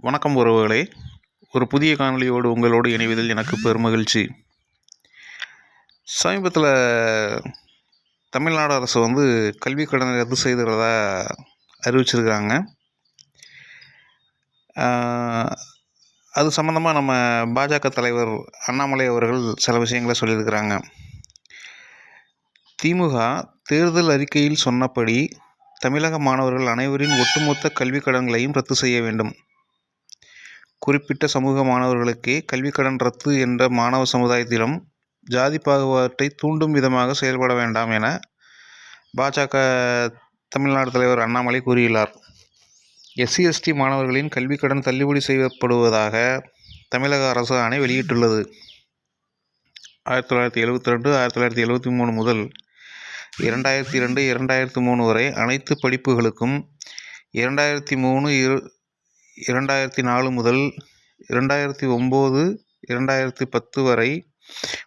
வணக்கம் உறவுகளே. ஒரு புதிய காணொலியோடு உங்களோடு இணைவதில் எனக்கு பெருமகிழ்ச்சி. சமீபத்தில் தமிழ்நாடு அரசு வந்து கல்வி கடனை ரத்து செய்துறதா அறிவிச்சிருக்கிறாங்க அது சம்மந்தமாக நம்ம பாஜக தலைவர் அண்ணாமலை அவர்கள் சில விஷயங்களை சொல்லியிருக்கிறாங்க. திமுக தேர்தல் அறிக்கையில் சொன்னபடி தமிழக மாணவர்கள் அனைவரின் ஒட்டுமொத்த கல்விக் கடன்களையும் ரத்து செய்ய வேண்டும். குறிப்பிட்ட சமூக மாணவர்களுக்கே கல்விக்கடன் ரத்து என்ற மாணவ சமுதாயத்திலும் ஜாதி பாகுபாட்டை தூண்டும் விதமாக செயல்பட வேண்டாம் என பாஜக தமிழ்நாடு தலைவர் அண்ணாமலை கூறியுள்ளார். எஸ்சி எஸ்டி மாணவர்களின் கல்விக் கடன் தள்ளுபடி செய்யப்படுவதாக தமிழக அரசு ஆணை வெளியிட்டுள்ளது. ஆயிரத்தி தொள்ளாயிரத்தி எழுபத்தி ரெண்டு ஆயிரத்தி தொள்ளாயிரத்தி எழுபத்தி மூணு முதல் இரண்டாயிரத்தி இரண்டு இரண்டாயிரத்தி மூணு வரை அனைத்து படிப்புகளுக்கும் இரண்டாயிரத்தி மூணு இரு இரண்டாயிரத்தி நாலு முதல் இரண்டாயிரத்தி ஒம்பது இரண்டாயிரத்தி பத்து வரை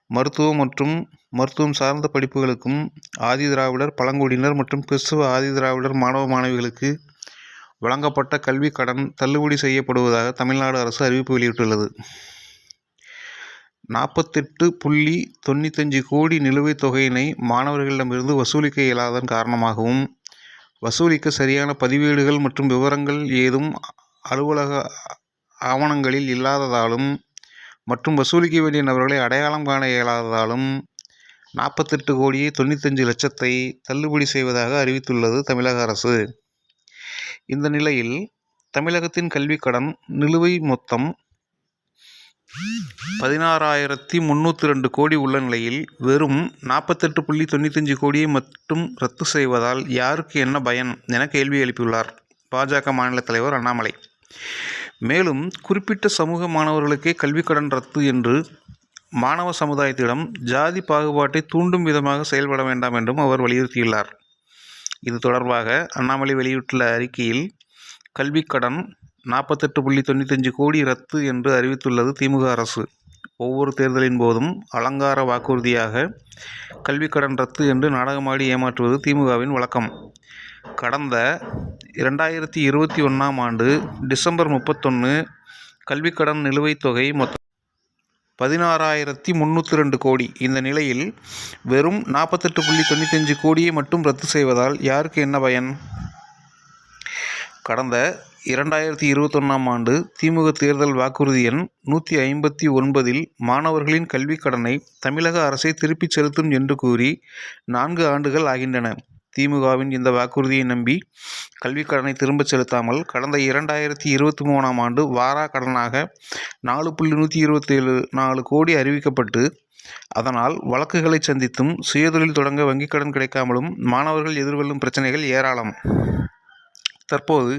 மருத்துவம் மற்றும் மருத்துவம் சார்ந்த படிப்புகளுக்கும் ஆதி திராவிடர் பழங்குடியினர் மற்றும் கிறிஸ்துவ ஆதி திராவிடர் மாணவ மாணவிகளுக்கு வழங்கப்பட்ட கல்விக் கடன் தள்ளுபடி செய்யப்படுவதாக தமிழ்நாடு அரசு அறிவிப்பு வெளியிட்டுள்ளது. நாற்பத்தெட்டு புள்ளி தொண்ணூத்தஞ்சு கோடி நிலுவைத் தொகையினை மாணவர்களிடமிருந்து வசூலிக்க இயலாதன் காரணமாகவும் வசூலிக்க சரியான பதிவேடுகள் மற்றும் விவரங்கள் ஏதும் அலுவலக ஆவணங்களில் இல்லாததாலும் மற்றும் வசூலிக்க வேண்டிய நபர்களை அடையாளம் காண இயலாததாலும் நாற்பத்தெட்டு கோடியே தொண்ணூத்தஞ்சு லட்சத்தை தள்ளுபடி செய்வதாக அறிவித்துள்ளது தமிழக அரசு. இந்த நிலையில் தமிழகத்தின் கல்விக் கடன் நிலுவை மொத்தம் பதினாறாயிரத்தி முந்நூற்றி ரெண்டு கோடி உள்ள நிலையில் வெறும் நாற்பத்தெட்டு புள்ளி தொண்ணூத்தஞ்சு கோடியை மட்டும் ரத்து செய்வதால் யாருக்கு என்ன பயன் என கேள்வி எழுப்பியுள்ளார். பாஜக மாநில தலைவர் அண்ணாமலை. மேலும் குறிப்பிட்ட சமூக மாணவர்களுக்கே கல்விக் கடன் ரத்து என்று மாணவ சமுதாயத்திடம் ஜாதி பாகுபாட்டை தூண்டும் விதமாக செயல்பட வேண்டாம் என்றும் அவர் வலியுறுத்தியுள்ளார். இது தொடர்பாக அண்ணாமலை வெளியிட்டுள்ள அறிக்கையில் கல்விக் கடன் நாற்பத்தெட்டு புள்ளி தொண்ணூத்தஞ்சு கோடி ரத்து என்று அறிவித்துள்ளது திமுக அரசு. ஒவ்வொரு தேர்தலின் போதும் அலங்கார வாக்குறுதியாக கல்விக்கடன் ரத்து என்று நாடகமாடி ஏமாற்றுவது திமுகவின் வழக்கம். கடந்த இரண்டாயிரத்தி இருபத்தி ஒன்றாம் ஆண்டு டிசம்பர் முப்பத்தொன்று கல்விக்கடன் நிலுவைத் தொகை மொத்தம் பதினாறாயிரத்தி முந்நூற்றி ரெண்டு கோடி. இந்த நிலையில் வெறும் நாற்பத்தெட்டு புள்ளி தொண்ணூத்தஞ்சு கோடியை மட்டும் ரத்து செய்வதால் யாருக்கு என்ன பயன்? கடந்த இரண்டாயிரத்தி இருபத்தொன்னாம் ஆண்டு திமுக தேர்தல் வாக்குறுதி எண் நூற்றி ஐம்பத்தி ஒன்பதில் மாணவர்களின் கல்விக் கடனை தமிழக அரசை திருப்பிச் செலுத்தும் என்று கூறி நான்கு ஆண்டுகள் ஆகின்றன. திமுகவின் இந்த வாக்குறுதியை நம்பி கல்விக் கடனை திரும்பச் செலுத்தாமல் கடந்த இரண்டாயிரத்தி இருபத்தி மூணாம் ஆண்டு வாரா கடனாக நாலு புள்ளி நூற்றி இருபத்தேழு நாலு கோடி அறிவிக்கப்பட்டு அதனால் வழக்குகளை சந்தித்தும் சுயதொழில் தொடங்க வங்கிக் கடன் கிடைக்காமலும் மாணவர்கள் எதிர்கொள்ளும் பிரச்சனைகள் ஏராளம். தற்போது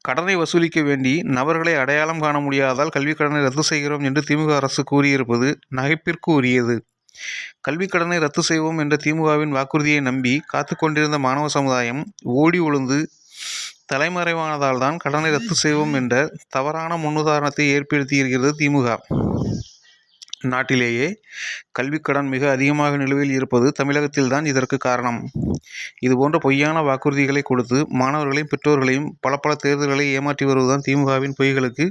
கடனை வசூலிக்க வேண்டி நபர்களை அடையாளம் காண முடியாதால் கல்விக் கடனை ரத்து செய்கிறோம் என்று திமுக அரசு கூறியிருப்பது நகைப்பிற்கு உரியது. கல்விக் கடனை ரத்து செய்வோம் என்ற திமுகவின் வாக்குறுதியை நம்பி காத்து கொண்டிருந்த மாணவ சமுதாயம் ஓடி ஒழுந்து தலைமறைவானதால் தான் கடனை ரத்து செய்வோம் என்ற தவறான முன்னுதாரணத்தை ஏற்படுத்தியிருக்கிறது திமுக. நாட்டிலேயே கல்விக்கடன் மிக அதிகமாக நிலுவையில் இருப்பது தமிழகத்தில்தான் இதற்கு காரணம். இதுபோன்ற பொய்யான வாக்குறுதிகளை கொடுத்து மாணவர்களையும் பெற்றோர்களையும் பல பல தேர்தல்களை ஏமாற்றி வருவதுதான் திமுகவின் பொய்களுக்கு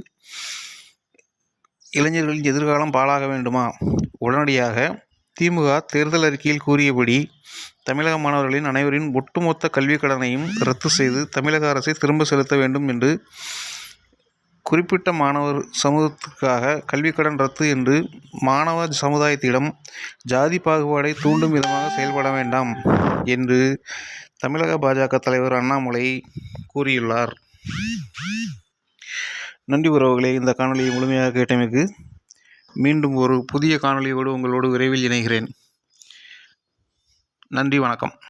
இளைஞர்களின் எதிர்காலம் பாழாக வேண்டுமா? உடனடியாக திமுக தேர்தல் அறிக்கையில் கூறியபடி தமிழக மாணவர்களின் அனைவரின் ஒட்டுமொத்த கல்விக் கடனையும் ரத்து செய்து தமிழக அரசை திரும்ப செலுத்த வேண்டும் என்று குறிப்பிட்ட மாணவர் சமூகத்திற்காக கல்விக்கடன் ரத்து என்று மாணவ சமுதாயத்திடம் ஜாதி பாகுபாடை தூண்டும் விதமாக செயல்பட வேண்டாம் என்று தமிழக பாஜக தலைவர் அண்ணாமலை கூறியுள்ளார். நன்றி உறவுகளே இந்த காணொலியை முழுமையாக கேட்டமைக்கு மீண்டும் ஒரு புதிய காணொளியோடு உங்களோடு விரைவில் இணைகிறேன். நன்றி வணக்கம்.